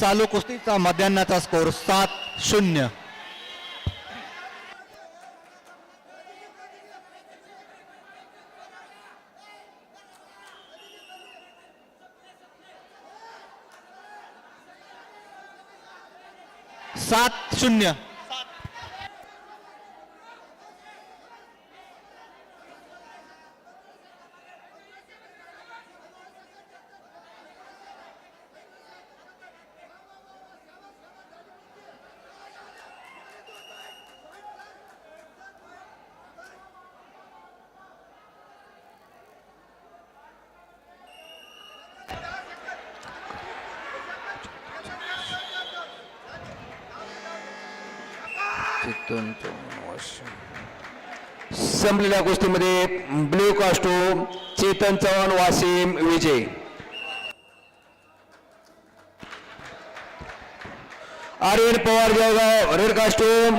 चालू कुस्तीचा मध्यान्नाचा स्कोर सात शून्य. सात शून्य. संपलेल्या गोष्टीमध्ये ब्ल्यू कॉस्ट्यूम चेतन चव्हाण वासिम विजय. आर्यन पवार जळगाव रेड कॉस्ट्यूम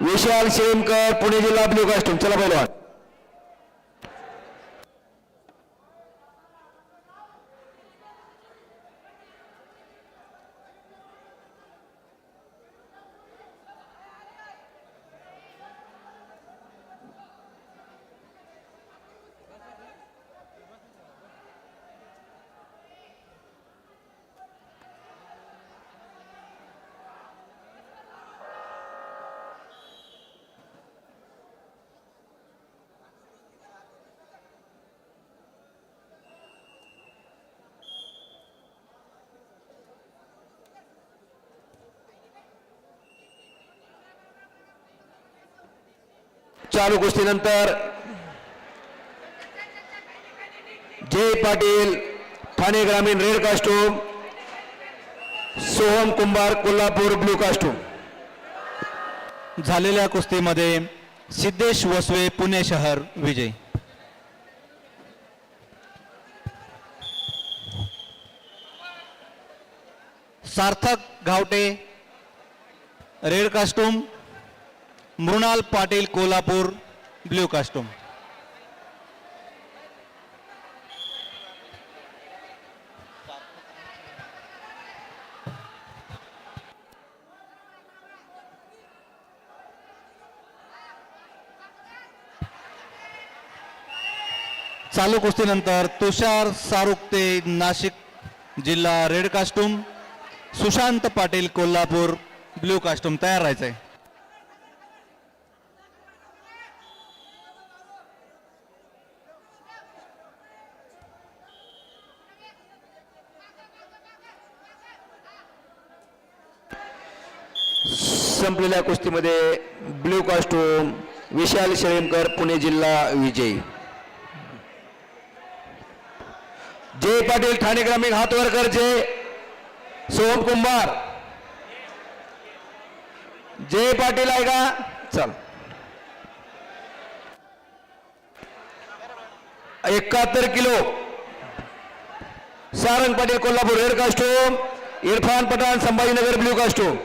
विशाल शेमकर पुणे जिल्हा ब्ल्यू कॉस्ट्यूम चला पहिलवान. चालू कुस्तीनंतर जय पाटील ठाणे ग्रामीण red costume Soham Kumbhar Kolhapur blue costume झालेल्या कुस्तीमध्ये सिद्धेश वसवे पुणे शहर विजय. Sarthak Ghawte red costume Mrunal Patil Kolhapur blue costume चालू कुस्तीनंतर तुषार सारुक्ते नाशिक जिल्हा red costume Sushant Patil Kolhapur blue costume तयार राहायचंय. संपलेल्या कुस्तीमध्ये ब्ल्यू कॉस्ट्यूम विशाल शेळीमकर पुणे जिल्हा विजयी. जय पाटील ठाणे ग्रामीण हातवरकर जय. सोहम कुंभार. जय पाटील आहे का? चल. एकाहत्तर kilo. Sarang Patil Kolhapur red costume Irfan Pathan Sambhajinagar blue costume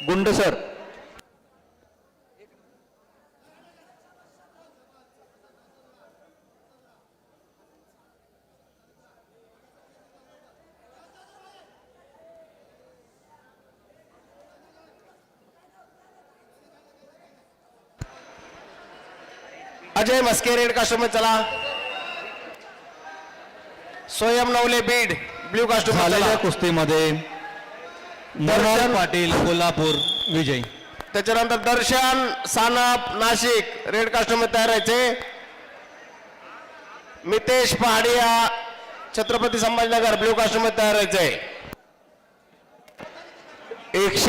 Gund sir. Ajay Maske red costume चला. स्वयं नवले बीड ब्ल्यू कास्टूम झालेल्या चला. कुस्तीमध्ये मृणाल पाटील कोल्हापूर विजय. त्याच्यानंतर दर्शन सानप नाशिक रेड कास्टूम में तयार राहायचे. मितेश पहाडिया छत्रपती संभाजीनगर ब्ल्यू कास्टूम में तयार राहायचे. एकशे